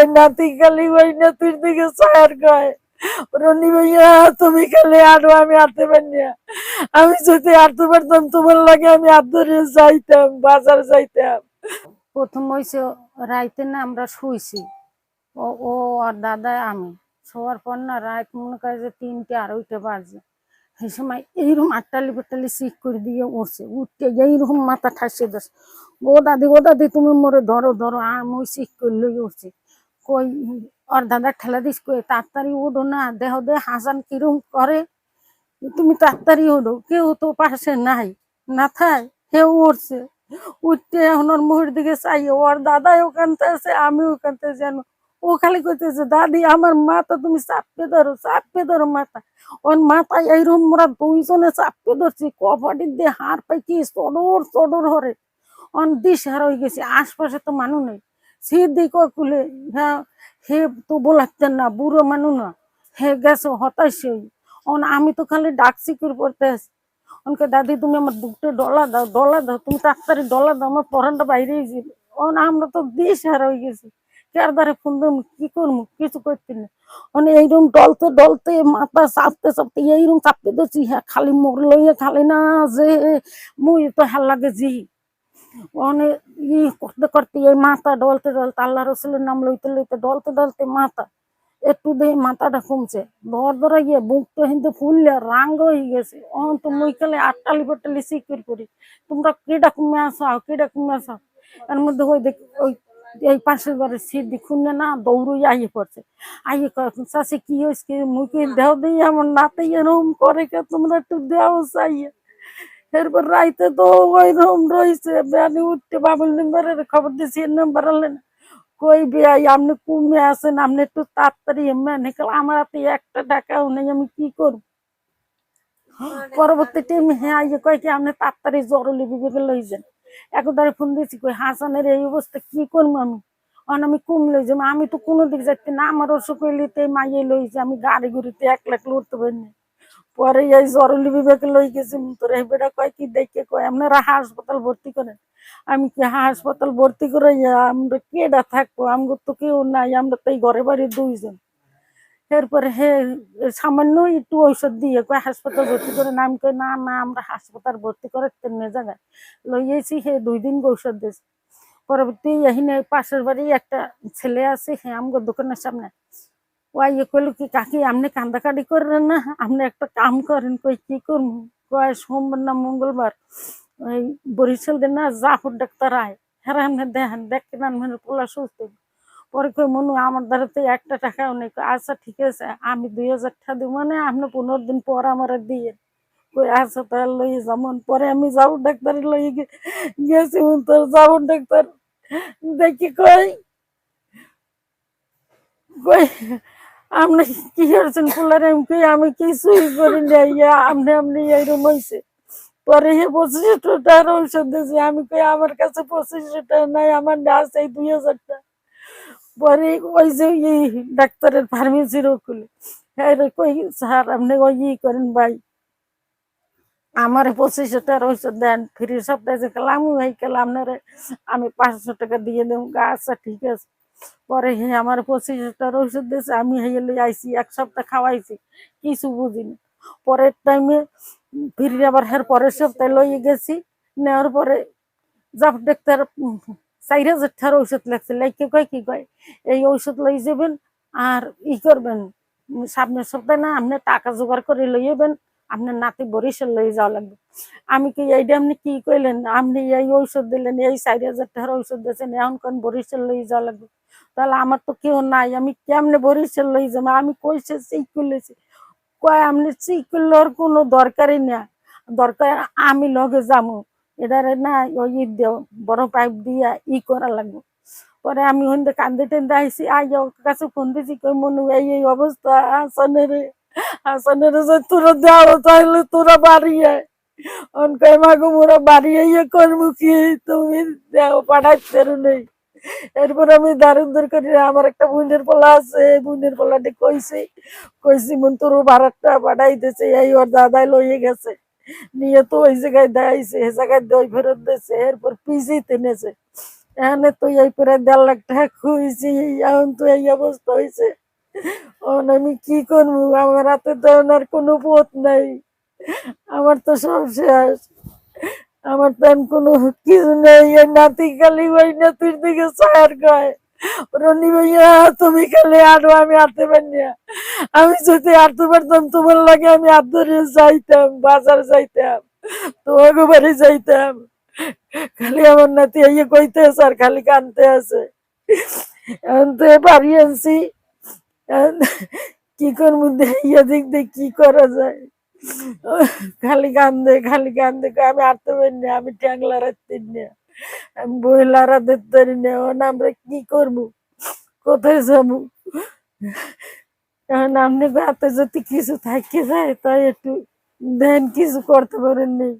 এই নাতি খালি ওই নাতির দিকে চায়ার কয় রনি ভাইয়া, তুমি খালি আরও আমি আনতে পারি আমি যদি আনতে পারতাম তোমার লাগে, আমি আদরে যাইতাম, বাজার যাইতাম। প্রথম হয়েছে রাইতে না আমরা শুইছি। ও ও আর দাদা, আমি। শোয়ার পর না রাত মনে করে যে তিনটে আড়াইটে বাজে। সেই সময় এইরকম আটটালি পেটালি সিক করে দিয়ে উঠছে। উঠতে এইরকম মাথা ঠাসিয়ে দোষ ও দাদি ও দাদি, তুমি মোরে ধরো ধরো, আর মই সিক করলে উঠছি। কই আর দাদা ঠেলা দিস কই, তাড়াতাড়ি উঠো না, দেহ দে হাসান কিরম করে। তুমি তাড়াতাড়ি ওঠো কেউ তো পাশে নাই, না থাই কেউ উঠছে। উঠতে এখন ওর মুখের দিকে চাই, ওর দাদাই ওখানতে আছে আমি ওখানতে যেন, ও খালি কইতেছে, দাদি, আমার মাথা তুমি চাপে ধরো চাপে ধরো মাথা। ওর মাথায় এইরকম মোরা দুইজনে চাপে ধরছি কপাটি দিয়ে হাড় পাই কি চডর চডর হরে। অন দিশ হার হয়ে গেছে, আশপাশে তো মানুষ নেই। সে দিক কুলে হ্যাঁ হে তো বলাতেন না, বুড়ো মানুষ না। হে গেছে হতাশ অন, আমি তো খালি ডাক সিকিউর করতে আসি অনকে, দাদি, তুমি আমার বুকটা ডলা দাও ডলা দাও, তুমি তাড়াতাড়ি ডলা দাও, আমার পরানটা বাইরে যাবে অন, আমরা তো দিশ হার হয়ে গেছি। কার দ্বারা ফোন দেবো, কি করব, কিছু করতে না মানে এইরকম ডলতে ডলতে মাথা চাপতে চাপতে এইরকম চাপতে দিচ্ছি হ্যাঁ খালি মোর লইয়া খালি না যে, মুই তো হাল লাগে জি। মানে ই করতে করতে এই মাথা ডলতে ডলতে আল্লাহ রসুলের নাম লইতে লইতে ডলতে ডলতে মাথা একটু দেখি মাথাটা কমছে। ধর ধরে গিয়ে বুকটা কিন্তু ফুললে রাঙ্গ হয়ে গেছে। অন তো মুই খালি আটটালি পাটালি সিকির করি। তোমরা কেডা কমে আসাও কেডা কমে আসাও এর মধ্যে ওই দেখ, ওই এই পাশের ঘরে সিট খুললে না দৌড়ই আইয়ে পড়ছে। আইয়ে চাষে কি হয়েছে মুখে দেহ দিয়ে আমার নাতে এরকম করে কে তোমরা একটু দেও চাইয়ে? এরপর রাইতে তো ওই রকম রয়েছে। বেয়ানি উঠতে বাবুল নাম্বারের খবর দিয়েছি এর নাম্বার আনলেন কই বেয়াই আপনি কমে আসেন আপনি একটু তাড়াতাড়ি এমনি আমার হাতে একটা টাকাও নেই আমি কি করব? পরবর্তী টাইমে হ্যাঁ আইয়ে কয় কি আপনি তাড়াতাড়ি জরুরি বিবেকে লই যান। একদারে ফোন দিয়েছি কই হাসানের এই অবস্থা কি করব আমি? অন আমি কম লই যাব? আমি তো কোনো দিক যাচ্ছি না আমার অসুখ হইলিতে মাইয়ে লইছে আমি গাড়ি গুড়িতে এক লাখ লড়তে পারি না। পরে এই জরুরি বিভাগে লই গেছি তোর এই বেটা কয়, কি দেখে কয়? আপনারা হাসপাতাল ভর্তি করেন। আমি কি হাসপাতাল ভর্তি করে আমরা কেডা থাকব? আমগো তো কেউ নাই, আমরা তো এই ঘরে বাড়ি দুইজন। এরপরে হে, সামান্য একটু ঔষধ দিয়ে কয়, হাসপাতাল ভর্তি করে নাম কয়, না না, আমরা হাসপাতাল ভর্তি করে তেমনি জায়গায়। লইয়েছি হে, দুই দিন ঔষধ দিয়েছে। পরবর্তী এখানে পাশের বাড়ি একটা ছেলে আছে হ্যাঁ আমগো দোকানের সামনে। ওই ইয়ে কইলো কি, কাকি, আপনি কান্দাকাটি করেন না, আপনি একটা কাম করেন, কই কি করব? কয়, সোমবার না মঙ্গলবার, ওই বরিশাল দিন না জাফর ডাক্তার আয় আপনি দেখেন দেখেন মানে পোলা সুস্থ পরে কই, মনু, আমার দ্বারা তো একটা টাকাও নেই। আচ্ছা ঠিক আছে, আমি দুই হাজার টাকা দিব মানে আপনি পনেরো দিন পর আমার দিয়ে কই আচ্ছা তাহলে লই যেমন পরে আমি যাব ডাক্তার লই গেছি তোর যাব ডাক্তার। দেখি কই কই আপনি কি করছেন আমি কই আমি কিছুই করি নাই আপনি আপনি এইরকম হয়েছে পরে হে পঁচিশশো টাকার ঔষধ দিয়েছে, আমি কই আমার কাছে পঁচিশশো টাকা নাই, আমার আছে এই দুই হাজার টাকা পরে ওই যে এই ডাক্তারের ফার্মেসির খুলে হ্যাঁ কই স্যার, আপনি ওই ই করেন ভাই। আমার পঁচিশশো টাকার ঔষধ দেন, ফ্রি সপ্তাহে খেলাম ভাই খেলাম আপনারে আমি পাঁচশো টাকা দিয়ে দেবো। আচ্ছা ঠিক আছে। পরে হে আমার পঁচিশশো টাকার ঔষধ দিয়েছে, আমি হেয়ে লই আইছি, এক সপ্তাহ খাওয়াইছি, কিছু বুঝিনি। পরের টাইমে ফিরে আবার হের পরের সপ্তাহে লইয়ে গেছি, নেওয়ার পরে জাফ ডাক্তার চার হাজার ঔষধ লাগছে, লাইকে কয়, কি কয়? এই ঔষধ লই যাবেন আর ই করবেন, সামনের সপ্তাহে না আপনি টাকা জোগাড় করে লইবেন আপনার নাতি বরিশাল লই যাওয়া লাগবে। আমি কি এইটা আপনি কি কইলেন, আপনি এই ঔষধ দিলেন, এই চার হাজার টাকার ঔষধ দিয়েছেন, এখন কোন বরিশাল লই যাওয়া লাগবে? তাহলে আমার তো কেউ নাই, আমি কেমনে বরিশাল লই যাব? আমি কইছে চেক করলেছি কয় আপনি চেক করলে কোনো দরকারই না। দরকার আমি লগে যাব। এটারে না ওই বড় পাইপ দিয়া ই করা লাগবে। পরে আমি হইতে কান্দে টেন্দে আইসি আই কাছে ফোন দিছি কই মনু, এই এই অবস্থা হাসানের হাসানের তোরা দেওয়া চাইলে তোরা বাড়ি আয়। অনকাই মাগো, মোরা বাড়ি আইয়া করব কি? তুমি দেও, পাঠাইতে নেই। এরপর আমি দারুণ দূর করি, আমার একটা বোনের পোলা আছে বোনের পোলাটি কইছি কইছি, মন, তোর ভাড়াটা পাঠাইতেছে এই ওর দাদাই লইয়ে গেছে। নিয়ে তো ওই জায়গায় দেয়াইছে এ জায়গায় দই ফেরত দিয়েছে, এরপর পিজি তেনেছে এখানে তো এই প্রায় দেড় লাখ টাকা খুঁজছি, এখন এই অবস্থা হয়েছে আমি কি করব? আমার হাতে তো আর কোনো পথ নাই। আমার তো সব শেষ। আমার তো কোনো কিছু নেই। নাতি খালি ওই নাতির দিকে চায়ার গায়। রনি ভাইয়া, তুমি খালি আরও আমি হাঁটতে পারি না আমি যদি হাঁটতে পারতাম, তোমার লাগে আমি হাত ধরে যাইতাম, বাজার যাইতাম, তোমাকে বাড়ি যাইতাম। খালি আমার নাতি ইয়ে কইতে আছে আর খালি কানতে আছে। এখন তো এ বাড়ি আনছি। কি করব ইয়ে দিক দিয়ে কি করা যায়? খালি কান্দে খালি কান্দে আমি হাঁটতে পারি না, আমি ট্যাংলা রাখতে না, আমি বই লারা দিতে পারি না আমরা কি করব? কোথায় যাব? এখন আপনি হাতে যদি কিছু থাকে যায়, তাই একটু দেন, কিছু করতে পারেন নেই